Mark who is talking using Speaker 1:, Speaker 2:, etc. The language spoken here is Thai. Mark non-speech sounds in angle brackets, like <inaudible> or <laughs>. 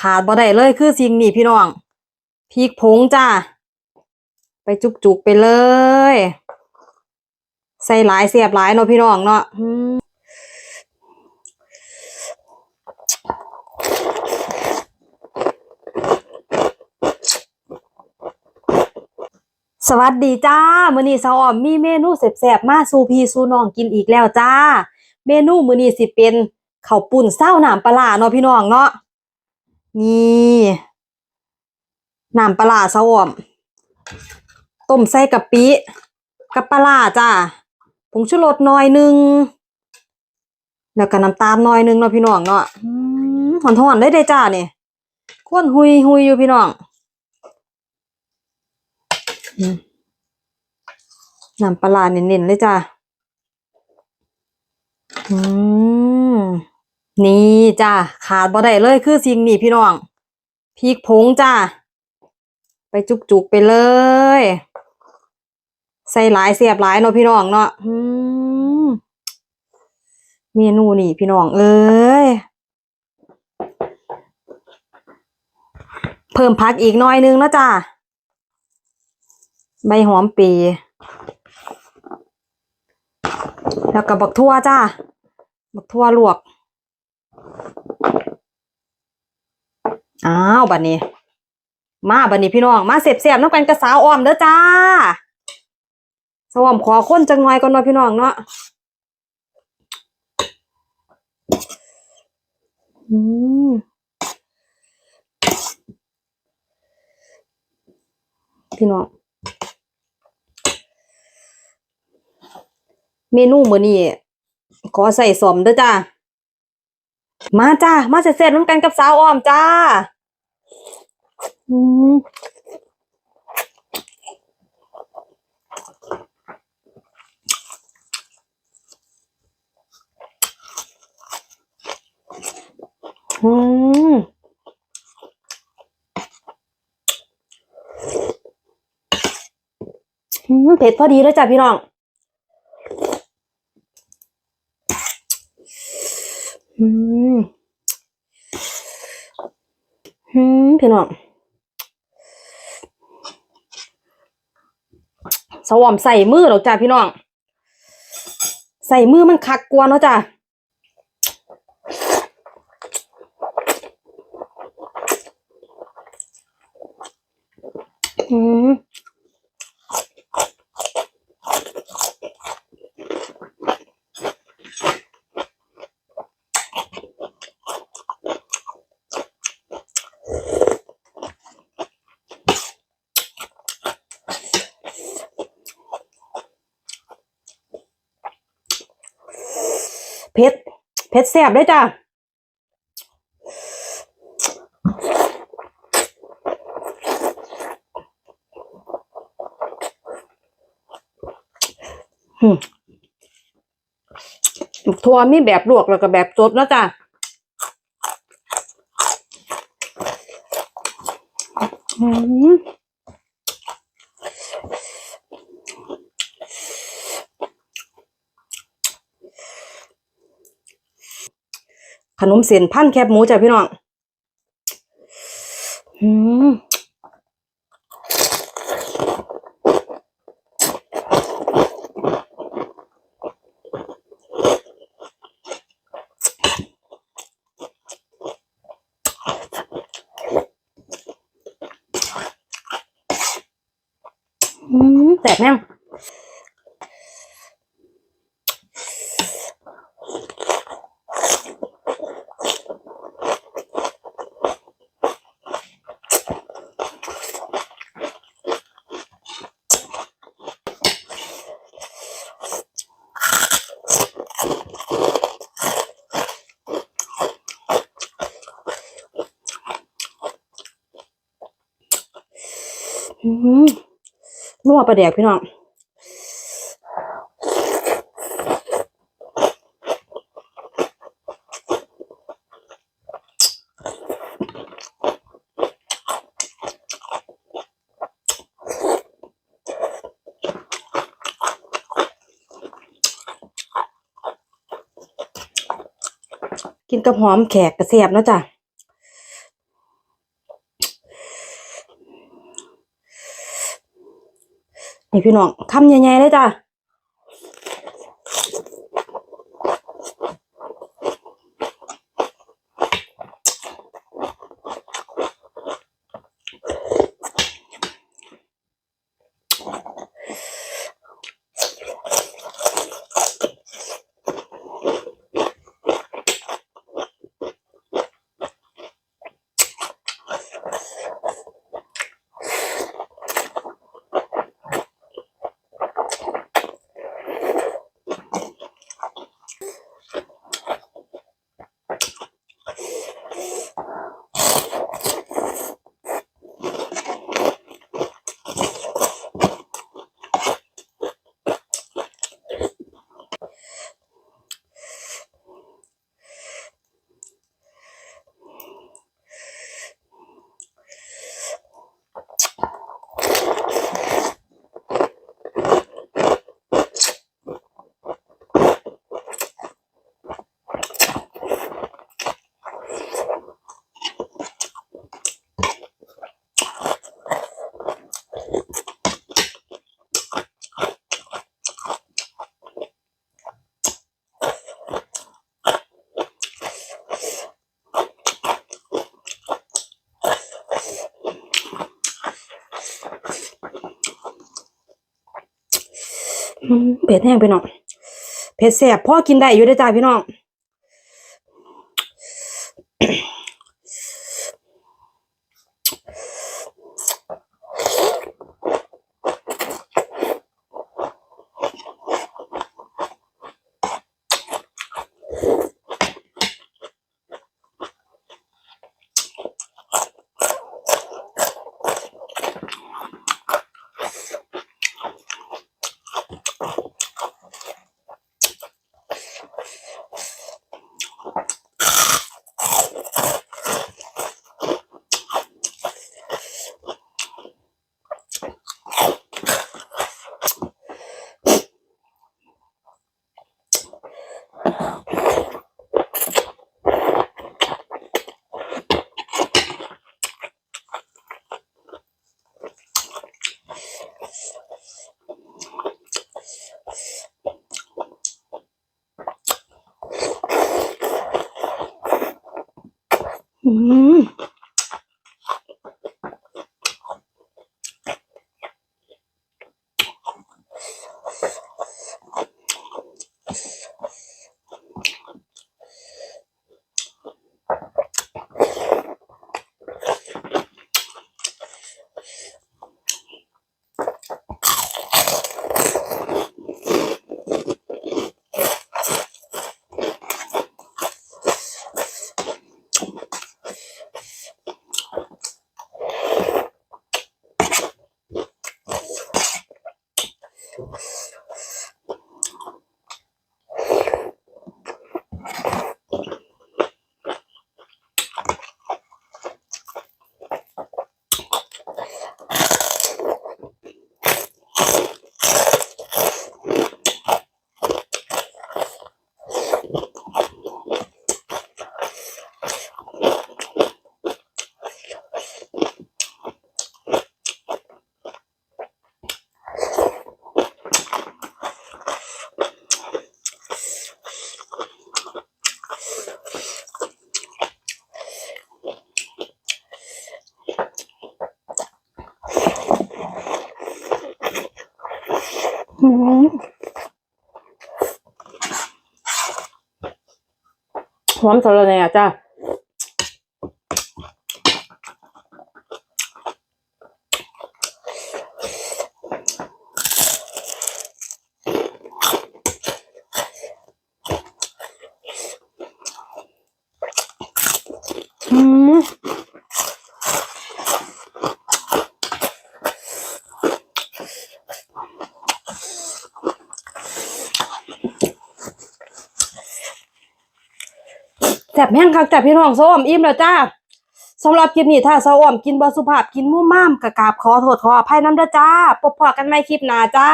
Speaker 1: ขาดบ่ได้เลยคือสิ่งนี้พี่น้องพริกผงจ้า ไปจุกๆไปเลย ใส่หลายเสียบหลายเนาะพี่น้องเนาะสวัสดีจ้ามื้อนี้สาวออมมีเมนูแซ่บๆมาสู่พี่สู่น้องกินอีกแล้วจ้า เมนูมื้อนี้สิเป็นข้าวปุ้นเศร้าหน้ำปลาร้าเนาะพี่น้องเนาะ นี่น้ำปลาสาวอ้มต้มใส่กะปิกับปลาจ้าผงชูรสหน่อยหนึงแล้วก็น้ำตาลหน่อยหนึงเนาะพี่น้องเนาะอืมหอนๆได้ได้จ้าเนี่ยควนหุยหุยอยู่พี่น้องน้ำปลาร้าเน้นๆเลยจ้าอืม นี่จ้าขาดบ่ได้เลยคือสิ่งนี้พี่น้องพริกผงจ้าไปจุกๆไปเลย ใส่หลายเสียบหลายเนาะพี่น้องเนาะมเมนูนี่พี่น้องเอ้ยเพิ่มผักอีกหน่อยนึงนะจ้าใบหอมปี แล้วก็บักทั่วจ้าบักทั่วลวก อ้าวบัดนี้ มาบัดนี้พี่น้อง มาเสียบเสียบน้ำกันกระสาวอ้อมเด้อจ้าสวมขอคนจังหน่อยก่อนเนาะพี่น้องเนาะอืมพี่น้องเมนูมื้อนี้ขอใส่สมเด้อจ้ามาจ้ามาเสร็จๆน้ำกันกับสาวอ้อมจ้า อืมอืมเผ็ดพอดีเลยจ้ะพี่น้อง อืม อืม พี่น้อง สวอมใส่มือหรอกจ้ะพี่น้อง ใส่มือมันคักกวนเนาะจ้ะอืม ผ็ดเผ็ดแซ่บเลยจ้ะทัวมีแบบลวกแล้วก็แบบสดนะจ้ะอืม ขนมเส้นพันแคบหมูจ้ะพี่น้องอืมแตกแน่ นัวประเดี๋ยวพี่น้องกินกับหอมแขกกระเสียบเนาะจ้ะ นี่พี่น้องคำใหญ่ๆเลยจ้า เผ็ดแห้งพี่น้องเผ็ดแสบพ่อกินได้อยู่ได้จ้าพี่น้อง อื Thanks. <laughs> หอมสะระแหน่จ้า ซ่บแห้งคักแต่พี่น้องส้มอิ่มแล้วจ้าสำหรับคลิปนี้ถ้าสาวอ้อมกินบะสุภาพกินมู่ม่ามกะกาบขอโทษขออภัยน้ำด้จ้าพบพอกันใหม่คลิปหน้าจ้า